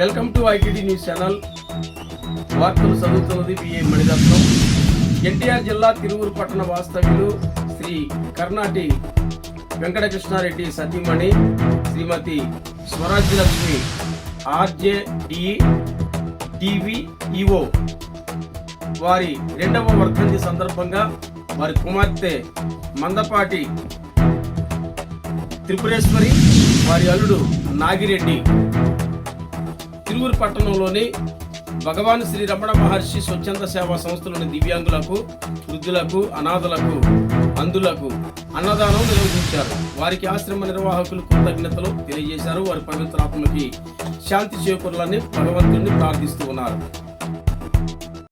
Welcome to ITD news channel. వార్తలు చదువుతున్నది BA Mani Ratnam. NTR జిల్లా తిరువురు పట్టణ వాస్తవ్యులు శ్రీ కర్ణాటి వెంకటకృష్ణారెడ్డి సతీమణి శ్రీమతి స్వరాజ్యలక్ష్మి ఆర్జేడి టీవీఈఓ వారి రెండవ వర్ధంతి సందర్భంగా వారి కుమార్తె మందపాటి త్రిపురేశ్వరి వారి అల్లుడు నాగిరెడ్డి తిరువురు పట్టణంలోని భగవాన్ శ్రీ రమణ మహర్షి స్వచ్ఛంద సేవా సంస్థలోని దివ్యాంగులకు వృద్ధులకు అనాథలకు అందులకు అన్నదానం నిర్వహించారు. వారికి ఆశ్రమ నిర్వాహకులు కృతజ్ఞతలు తెలియజేశారు. వారి పవిత్రాత్మకి శాంతి చేకూరాలని భగవంతుడిని ప్రార్థిస్తూ ఉన్నారు.